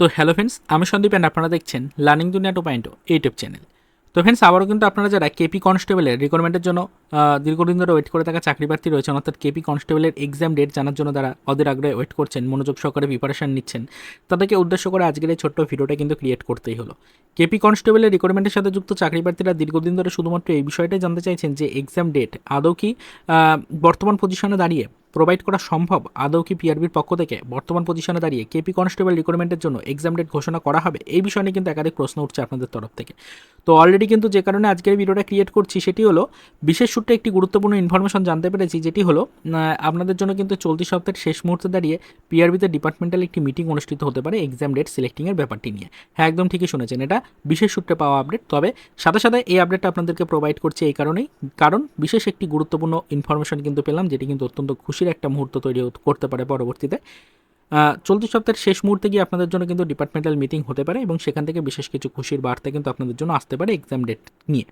তো hello friends আমি Sandeep and আপনারা দেখছেন learning Duniya two point YouTube channel তো ফ্রেন্ডস আবারও কিন্তু আপনারা যারা কেপি কনস্টেবলের রিক্রুটমেন্টের জন্য দীর্ঘদিন ধরে ওয়েট করে থাকা চাকরি প্রার্থী রয়েছেন, অর্থাৎ কেপি কনস্টেবলের এক্সাম ডেট জানার জন্য তারা অধীর আগ্রহে ওয়েট করছেন, মনোযোগ সহকারে প্রিপারেশান নিচ্ছেন, তাদেরকে উদ্দেশ্য করে আজকের এই ছোট্ট ভিডিওটা কিন্তু ক্রিয়েট করতেই হলো। কেপি কনস্টেবলের রিক্রুটমেন্টের সাথে যুক্ত চাকরি প্রার্থীরা দীর্ঘদিন ধরে শুধুমাত্র এই বিষয়টাই জানতে চাইছেন যে এক্সাম ডেট আদৌ কি বর্তমান পজিশনে দাঁড়িয়ে প্রোভাইড করা সম্ভব, আদৌ কি পিআরবির পক্ষ থেকে বর্তমান পজিশনে দাঁড়িয়ে কেপি কনস্টেবল রিক্রুটমেন্টের জন্য এক্সাম ডেট ঘোষণা করা হবে? এই বিষয় নিয়ে কিন্তু একাধিক প্রশ্ন উঠছে আপনাদের তরফ থেকে। তো অলরেডি কিন্তু যে কারণে আজকের ভিডিওটা ক্রিয়েট করছি সেটি হলো, বিশেষ সূত্রে একটি গুরুত্বপূর্ণ ইনফরমেশন জানতে পেরেছি, যেটি হলো আপনাদের জন্য কিন্তু চলতি সপ্তাহের শেষ মুহূর্তে দাঁড়িয়ে পিআরবিতে ডিপার্টমেন্টাল একটি মিটিং অনুষ্ঠিত হতে পারে এক্সাম ডেট সিলেক্টিংয়ের ব্যাপারটি নিয়ে। হ্যাঁ একদম ঠিকই শুনেছেন এটা, বিশেষ সূত্রে পাওয়া আপডেট তবে সাথে সাথে এই আপডেটটা আপনাদেরকে প্রোভাইড করছে এই কারণেই, কারণ বিশেষ একটি গুরুত্বপূর্ণ ইনফরমেশন কিন্তু পেলাম, যেটি কিন্তু অত্যন্ত খুশির একটা মুহূর্ত তৈরি করতে পারে পরবর্তীতে। চলতি সপ্তাহের শেষ মুহূর্তে গিয়ে আপনাদের জন্য কিন্তু ডিপার্টমেন্টাল মিটিং হতে পারে এবং সেখান থেকে বিশেষ কিছু খুশির বার্তা কিন্তু আপনাদের জন্য আসতে পারে এক্সাম ডেট নিয়ে।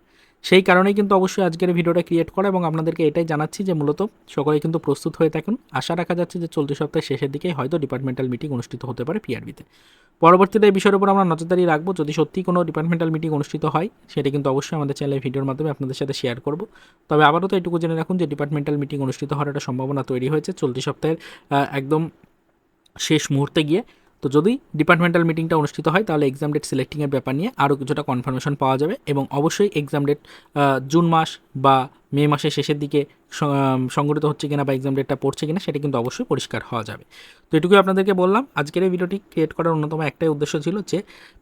সেই কারণেই কিন্তু অবশ্যই আজকের ভিডিওটা ক্রিয়েট করা এবং আপনাদেরকে এটাই জানাচ্ছি যে মূলত সকলে কিন্তু প্রস্তুত হয়ে থাকুন। আশা রাখা যাচ্ছে যে চলতি সপ্তাহের শেষের দিকেই হয়তো ডিপার্টমেন্টাল মিটিং অনুষ্ঠিত হতে পারে পিআরবিতে পরবর্তীতে এই বিষয়ের উপর আমরা নজরদারি রাখব। যদি সত্যি কোনো ডিপার্টমেন্টাল মিটিং অনুষ্ঠিত হয়, সেটা কিন্তু অবশ্যই আমাদের চ্যানেলে ভিডিওর মাধ্যমে আপনাদের সাথে শেয়ার করব। তবে আবারও তো এটুকু জেনে রাখুন যে ডিপার্টমেন্টাল মিটিং অনুষ্ঠিত হওয়ার একটা সম্ভাবনা তৈরি হয়েছে। চলতি সপ্তাহের একদম শেষ মুহূর্তে গিয়ে, তো যদি ডিপার্টমেন্টাল মিটিংটা অনুষ্ঠিত হয়, তাহলে এক্সাম ডেট সিলেক্টিংয়ের ব্যাপার নিয়ে আরও কিছুটা কনফার্মেশন পাওয়া যাবে এবং অবশ্যই এক্সাম ডেট জুন মাস বা মে মাসের শেষের দিকে সংগঠিত হচ্ছে কিনা বা এক্সাম ডেটটা পড়ছে কিনা সেটা কিন্তু অবশ্যই পরিষ্কার হওয়া যাবে। তো এটুকুই আপনাদেরকে বললাম। আজকের এই ভিডিওটি ক্রিয়েট করার অন্যতম একটাই উদ্দেশ্য ছিল যে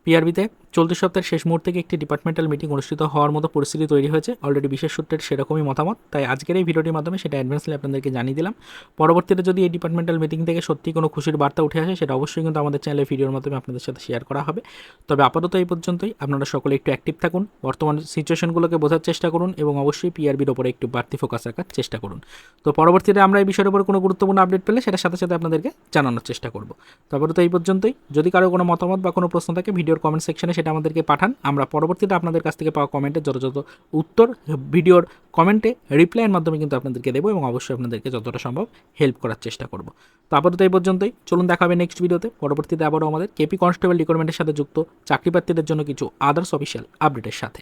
পিআরবিতে চলতি সপ্তাহের শেষ মুহূর্তে একটি ডিপার্টমেন্টাল মিটিং অনুষ্ঠিত হওয়ার মতো পরিস্থিতি তৈরি হয়েছে। অলরেডি বিশেষ সূত্রের সেরকমই মতামত। তাই আজকের এই ভিডিওটির মাধ্যমে সেটা অ্যাডভান্সলি আপনাদেরকে জানিয়ে দিলাম। পরবর্তীতে যদি এই ডিপার্টমেন্টাল মিটিং থেকে সত্যি কোনো খুশির বার্তা উঠে আসে, সেটা অবশ্যই কিন্তু আমাদের চ্যানেলে ভিডিওর মাধ্যমে আপনাদের সাথে শেয়ার করা হবে। তবে আপাতত এই পর্যন্তই। আপনারা সকলে একটু অ্যাক্টিভ থাকুন। বর্তমান সিচুয়েশনগুলোকে বোঝার চেষ্টা করুন এবং অবশ্যই পিআরবির ওপরে একটু বাড়তি ফোকাস রাখার চেষ্টা করুন। তো পরবর্তীতে আমরা এই বিষয়ের উপর কোনো গুরুত্বপূর্ণ আপডেট পেলে সেটার সাথে সাথে আপনাদেরকে জানানোর চেষ্টা করব। তারপরে তো এই পর্যন্তই। যদি কারও কোনো মতামত বা কোনো প্রশ্ন থাকে, ভিডিওর কমেন্ট সেকশনে সেটা আমাদেরকে পাঠান। আমরা পরবর্তীতে আপনাদের কাছ থেকে পাওয়া কমেন্টের যথাযথ উত্তর, ভিডিওর কমেন্টে রিপ্লাইয়ের মাধ্যমে কিন্তু আপনাদেরকে দেবো এবং অবশ্যই আপনাদেরকে যতটা সম্ভব হেল্প করার চেষ্টা করব। তো আপাতত এই পর্যন্তই। চলুন দেখা হবে নেক্সট ভিডিওতে পরবর্তীতে আবারও আমাদের কেপি কনস্টেবল রিক্রুটমেন্টের সাথে যুক্ত চাকরি প্রার্থীদের জন্য কিছু আদার্স অফিসিয়াল আপডেটের সাথে।